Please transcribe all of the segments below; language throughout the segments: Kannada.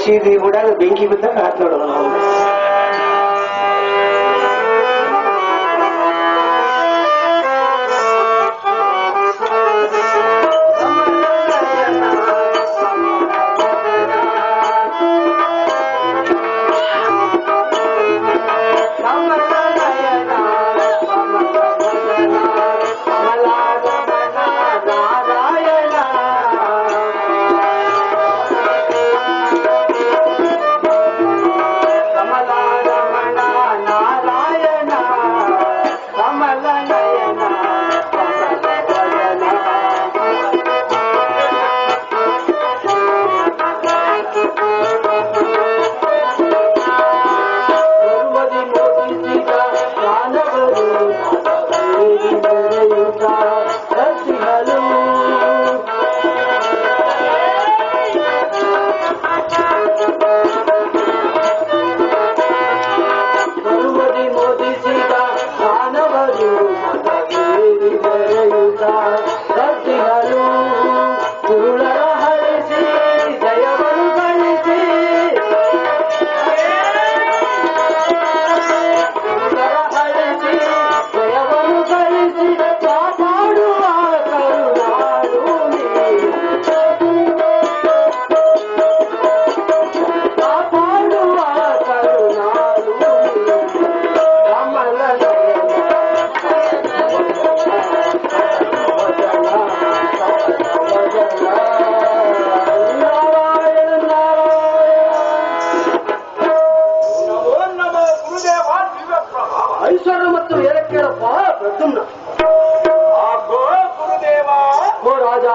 ಮಸೀದಿ ಕೂಡ ಬೆಂಕಿ ಬಿದ್ದಾಗ ಹಾಕಿ ನೋಡುವ ಐಶ್ವರ್ಯ ಮತ್ತು ಏಳಕ್ಕೇಳಪ್ಪ ಪ್ರದ್ಯುಮ್ನ. ಗುರುದೇವ. ಓ ರಾಜ.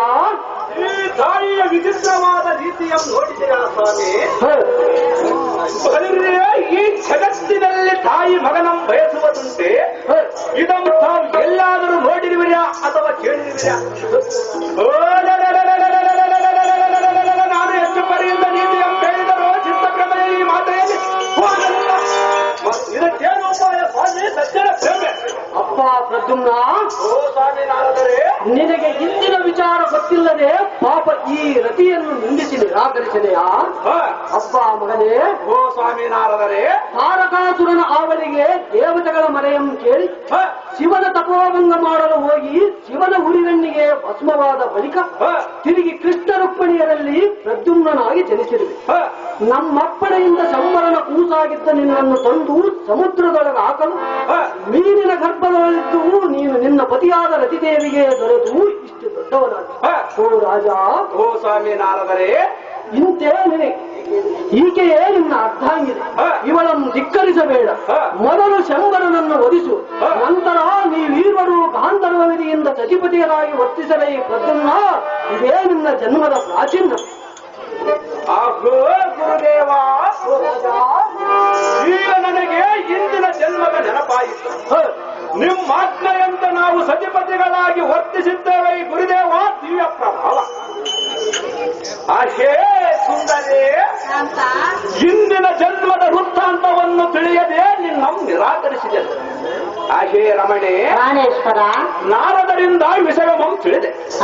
ಈ ತಾಯಿಯ ವಿಚಿತ್ರವಾದ ರೀತಿಯನ್ನು ನೋಡಿದ್ದೀರಾ ಸ್ವಾಮಿ? ಈ ಜಗತ್ತಿನಲ್ಲಿ ತಾಯಿ ಮಗನ ಬಯಸುವುದಂತೆ. ಇದನ್ನು ತಾವು ಎಲ್ಲಾದರೂ ನೋಡಿರುವಿರಾ ಅಥವಾ ಕೇಳಿರುವಿರಾ? ಅಪ್ಪ ಪ್ರದ್ಯುಮ್ನ ನಿನಗೆ ಇಂದಿನ ವಿಚಾರ ಗೊತ್ತಿಲ್ಲದೆ ಪಾಪ ಈ ರತಿಯನ್ನು ನಿಂದಿಸಿ ನಿರಾಕರಿಸಿದೆಯ. ಅಪ್ಪ ಮಗನೇ ಓ ಸ್ವಾಮಿ ನಾರದರೆ ತಾರಕಾಸುರನ ಆವರಿಗೆ ದೇವತೆಗಳ ಮರೆಯಂ ಕೇಳಿ ಹ. ಶಿವನ ತಪೋಭಂಗ ಮಾಡಲು ಹೋಗಿ ಶಿವನ ಹುರಿಗಣ್ಣಿಗೆ ಭಸ್ಮವಾದ ಬಳಿಕ ಹ. ತಿರುಗಿ ಕೃಷ್ಣ ರುಕ್ಮಿಣಿಯರಲ್ಲಿ ಪ್ರದ್ಯುಮ್ನಾಗಿ ಜನಿಸಿರುವೆ ಹ. ನಮ್ಮಪ್ಪಣೆಯಿಂದ ಸಂವರನ ಕೂಸಾಗಿದ್ದ ನಿನ್ನನ್ನು ತಂದು ಸಮುದ್ರದೊಳಗೆ ಹಾಕಲು ಹ. ಮೀನಿನ ಗರ್ಭದಲ್ಲಿದ್ದು ನೀನು ನಿನ್ನ ಪತಿಯಾದ ರತಿದೇವಿಗೆ ದೊರೆತು. ಇಷ್ಟು ದೊಡ್ಡವನಾದ ರಾಜ. ಓ ಸ್ವಾಮಿ ನಾರದರೆ. ಇಂತೆ ನಿನಗೆ ಈಕೆಯೇ ನಿನ್ನ ಅರ್ಥ ಆಗಿದೆ ಇವಳನ್ನು ಧಿಕ್ಕರಿಸಬೇಡ. ಮೊದಲು ಶಂಕರನನ್ನು ಒದಿಸು. ನಂತರ ನೀವೀರ್ವರು ಗಾಂಧರ್ವ ವಿಧಿಯಿಂದ ಸತಿಪತಿಯರಾಗಿ ವರ್ತಿಸಲೇ ಪ್ರದ್ಯುಮ್ನ. ಇದೇ ನಿನ್ನ ಜನ್ಮದ ಪ್ರಾಚೀನ. ಈಗ ನನಗೆ ಇಂದಿನ ಜನ್ಮದ ನೆನಪಾಯಿತು. ನಿಮ್ಮ ಆಜ್ಞೆಯಂತೆ ನಾವು ಸತಿಪತಿಗಳಾಗಿ ವರ್ತಿಸಿದ್ದೇವೆ ಈ ಗುರುದೇವ ದಿವ್ಯ ಪ್ರಭಾವ. ಅಹೇ ಸುಂದರೇ ಅಂತ ಇಂದಿನ ಜನ್ಮದ ವೃತ್ತಾಂತವನ್ನು ತಿಳಿಯದೆ ನಿನ್ನ ನಿರಾಕರಿಸಿದೆ ಅಹೇ ರಮಣೆ ನಾರದರಿಂದ ವಿಷಯವಂ ತಿಳಿದೆ. ಹ.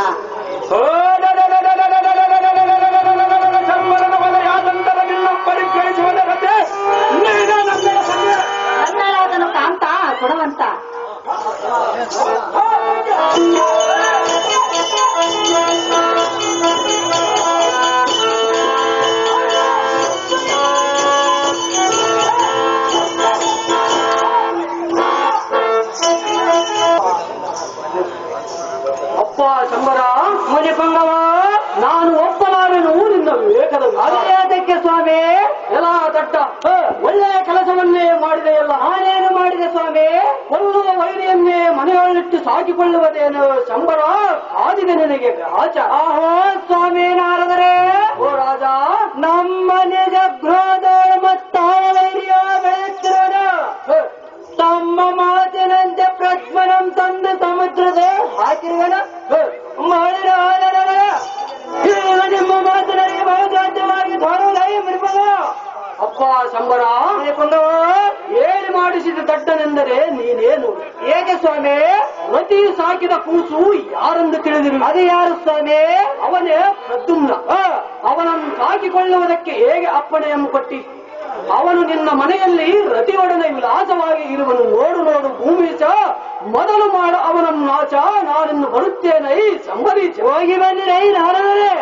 ಅಪ್ಪ ಶಂಬರ ಮುನಿಪಂಗವ ನಾನು ಒಪ್ಪಲಾರೆನು ನಿನ್ನ ವಿವೇಕದ ಅದಕ್ಕೆ ಸ್ವಾಮಿ ಎಲ್ಲ ದಡ್ಡ ಹ, ಒಳ್ಳೆಯ ಕೆಲಸವನ್ನೇ ಅಲ್ಲ ಆನೇನು ಮಾಡಿದೆ ಸ್ವಾಮಿ. ಕೊಲ್ಲುವ ವೈರಿಯನ್ನೇ ಮನೆಯೊಳಿಟ್ಟು ಸಾಕಿಕೊಳ್ಳುವುದೇನು ಸಂಬಳ ಆದಿದೆ ನಿನಗೆ ರಾಜ. ಆಹೋ ಸ್ವಾಮಿ ನಾರದರೆ. ಓ ರಾಜ ನಮ್ಮ ನಿಜ ಗೃಹದ ಮತ್ತಾಳ ವೈರಿಯ ತಮ್ಮ ಮಾತಿನಂತೆ ಪ್ರಜ್ವಲಂ ತಂದು ಸಮುದ್ರದ ಹಾಕಿರುವನ. ಮಾಡಿರ ನಿಮ್ಮ ಮಾತಿನಲ್ಲಿ ಮಹಾರಾಜ್ಯವಾಗಿ ಧಾರಾಲಯ ಮೃಮಲ ಅಪ್ಪ ಸಂಬರ ಕೊಂಡವ ಹೇಳಿ ಮಾಡಿಸಿದ ದಡ್ಡನೆಂದರೆ ನೀನೇನು? ಹೇಗೆ ಸ್ವಾಮಿ? ರತಿ ಸಾಕಿದ ಕೂಸು ಯಾರೆಂದು ತಿಳಿದಿರು? ಅದೇ ಯಾರು ಸ್ವಾಮಿ? ಅವನೇ ಪ್ರದ್ಯುಮ್ನ. ಅವನನ್ನು ಸಾಕಿಕೊಳ್ಳುವುದಕ್ಕೆ ಹೇಗೆ ಅಪ್ಪಣೆಯನ್ನು ಕೊಟ್ಟಿ ಅವನು ನಿನ್ನ ಮನೆಯಲ್ಲಿ ರತಿಯೊಡನೆ ವಿಲಾಸವಾಗಿ ಇರುವನು. ನೋಡು ನೋಡು ಭೂಮೀಚ. ಮೊದಲು ಮಾಡ ಅವನನ್ನು ನಾಚ. ನಾನಿನ್ನು ಬರುತ್ತೇನೈ. ಸಂಭರೀಚ ಹೋಗಿ ಬಂದಿರೈ ನಾರದರೆ.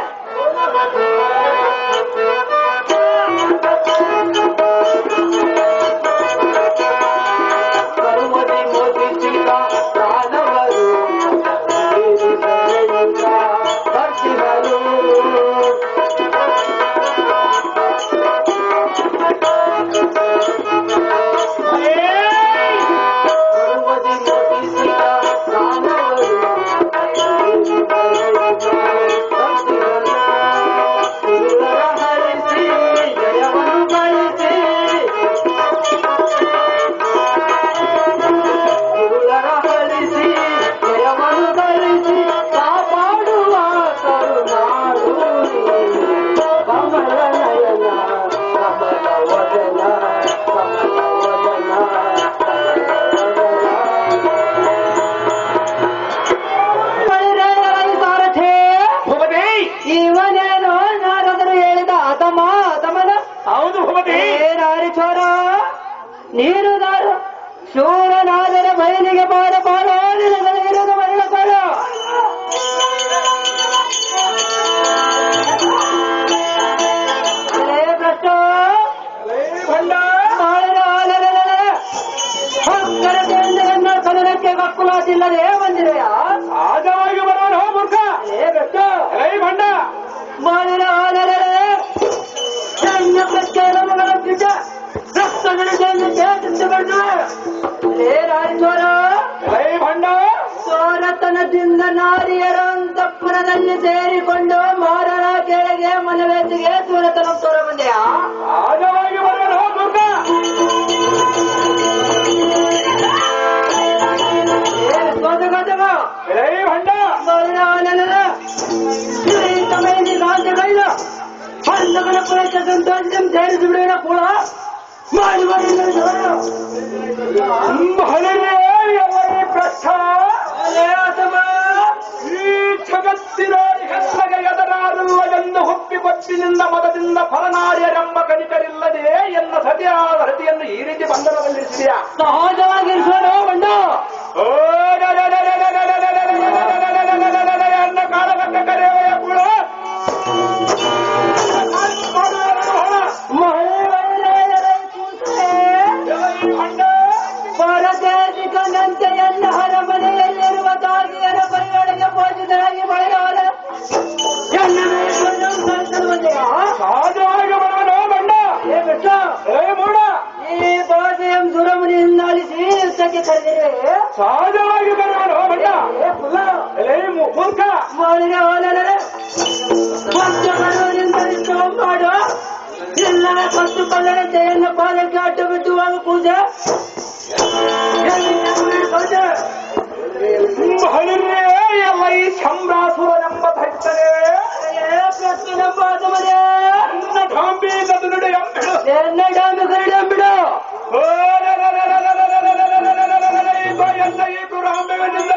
ನಾರು ಸಂತೋಷದಿಂದ ನಾರಿಯರ ಅಂತಃಪುರದಲ್ಲಿ ಸೇರಿಕೊಂಡು ಮಾರರ ಕೆಳಗೆ ಮನವೆತ್ತಿಗೆ ಸೂರತನ ತೋರ ಬಂದೆಯ ಆಗವಾಗಿ ಬರಲು ದುರ್ಗ! ಪ್ರಶ್ನ ಈ ಜಗತ್ತಿನ ಹೆಸರಿಗೆ ಎದರಾರಲ್ಲ ಎಂದು ಹುಟ್ಟಿಕೊಟ್ಟಿನಿಂದ ಮತದಿಂದ ಫಲನಾರ್ಯರೆಂಬ ಕಣಿಕರಿಲ್ಲದೆ ಎನ್ನ ಸತಿಯಾದ ಹೃತಿಯನ್ನು ಈ ರೀತಿ ಬಂಧನದಲ್ಲಿರಿಸಿದೆಯಾ ಸಹಜವಾಗಿರಿಸೋಣ ಬಂಡ ಓ ಡ ಡ ಡ ಕರೆದಿರಿ ಕರೆದಿರಿ ಸಹಜವಾಗಿ ಬರೋಣ ಮೂರ್ಖ. ಮಾಡಿಗೆ ಹೋದರೆ ಮತ್ತು ಬಡವರಿಂದ ವಿಶ್ವಾಸ ಮಾಡೋ ಎಲ್ಲ ಮತ್ತು ಕಲ್ಲರ ಜಯನ್ನು ಪಾದಕ್ಕೆ ಅಡ್ಡ ಬಿಟ್ಟುವಾಗ ಪೂಜೆ. ಬಹಳರೇ ಎಲ್ಲ ಈ ಶಂಭಾಸುರನೆಂಬ ಭಕ್ತರೇ ಪ್ರಶ್ನೆ ನಮ್ಮ ಆದವರೇ ನನ್ನ ಡಾಂಬಿ ನದುನುಡೆ ಅಂಬಿಡು ನನ್ನ ಡಾಂಬಿ ಕರಡಿ ಅಂಬಿಡು ಓ Rabbi and Ibrahim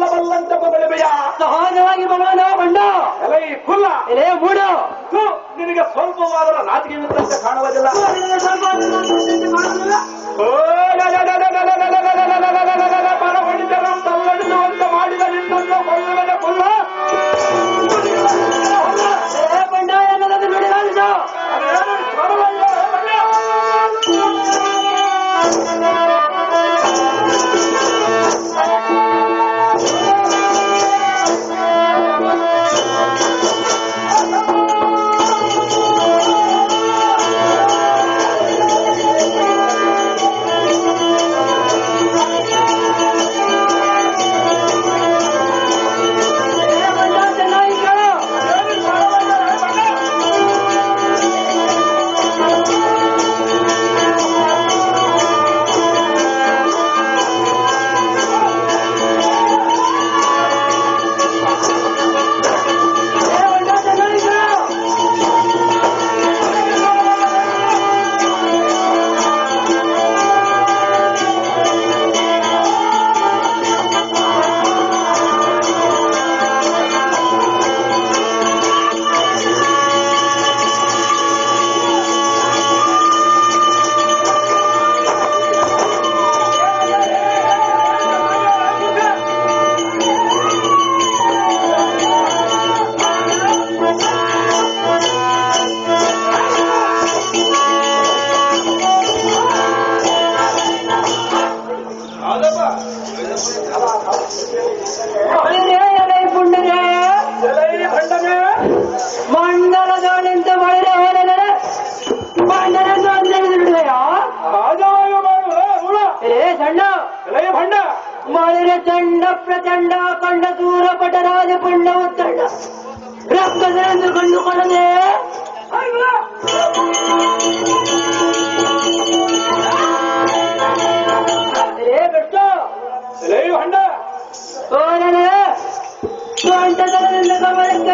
ಬಲ್ಲಬಲ್ಲಂತ ಬಲ್ಲಂತ ಸಹಜವಾಗಿ ಬಲವನ ಬಂಡ. ಎಲೆ ಕುಲ್ಲ. ಎಲೆ ಮೂಡ. ನಿನಗೆ ಸ್ವಲ್ಪವಾದರೂ ನಾಚಿಕೆ ಕಾಣುವುದಿಲ್ಲ. ಕಾಣುವುದಿಲ್ಲ. ತಂಡ ಪಂಡ ದೂರ ಪಟರಾಜ ಪಂಡವ ತಂಡ ರಕ್ತದೆಂದು ಕಂಡುಕೊಳ್ಳದೆ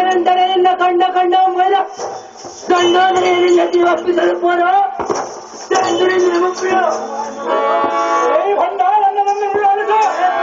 ಕಂಡಕರಿಂದ ಕಂಡ ಕಂಡ ಮೈಲ ಕಂಡೋದರಿಂದ ಜೀವಕ್ಕೆ ತಲುಪೋದು ತಂದುರಿಂದ ಮುಗಿಯೋ ಹೊಂಡ ನನ್ನ ನನ್ನ.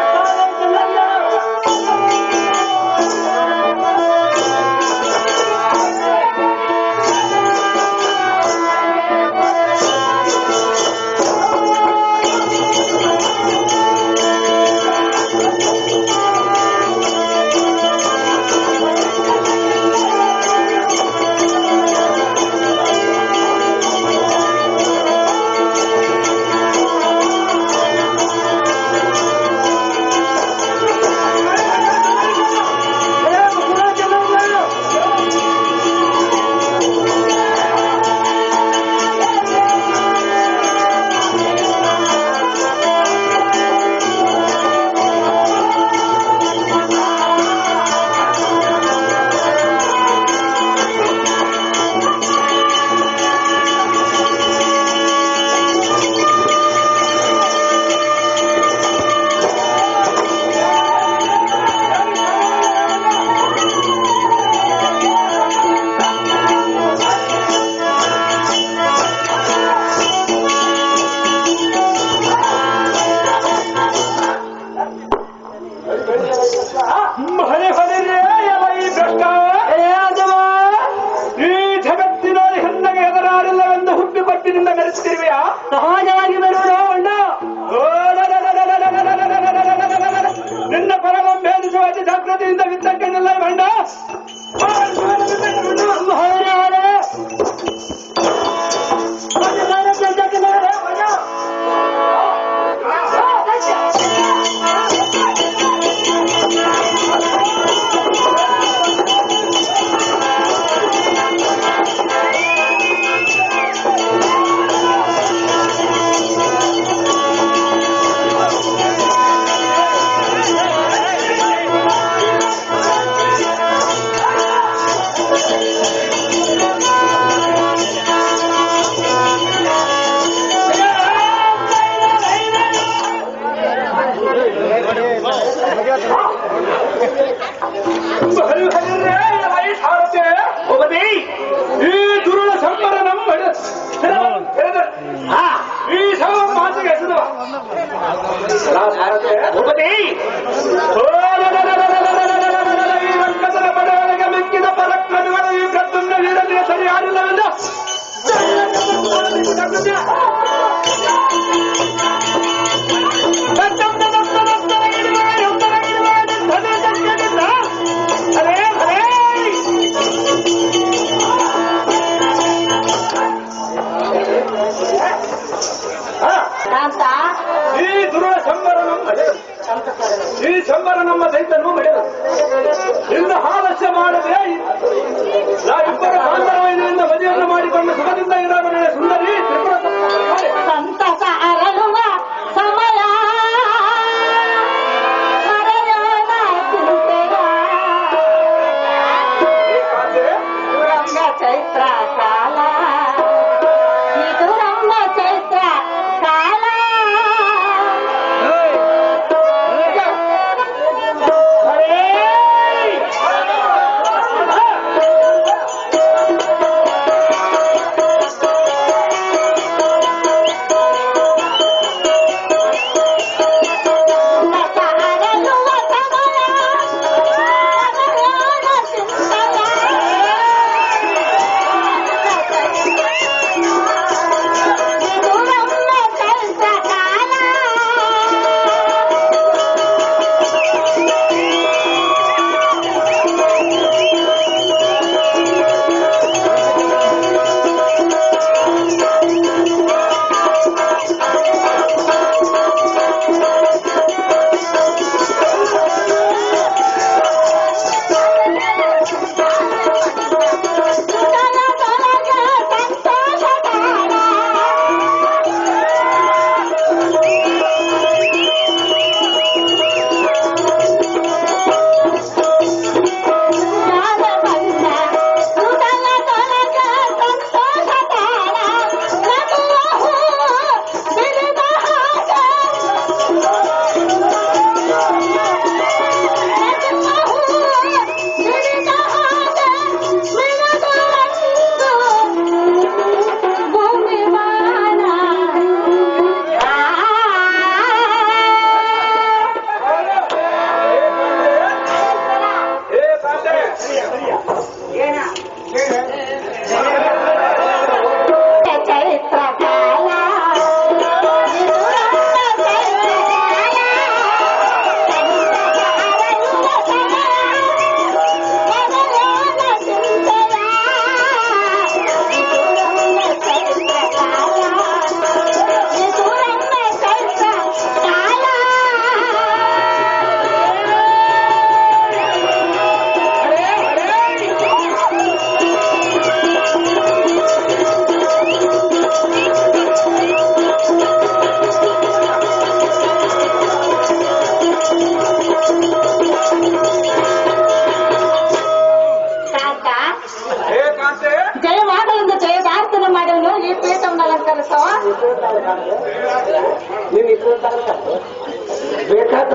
ఏ కాదు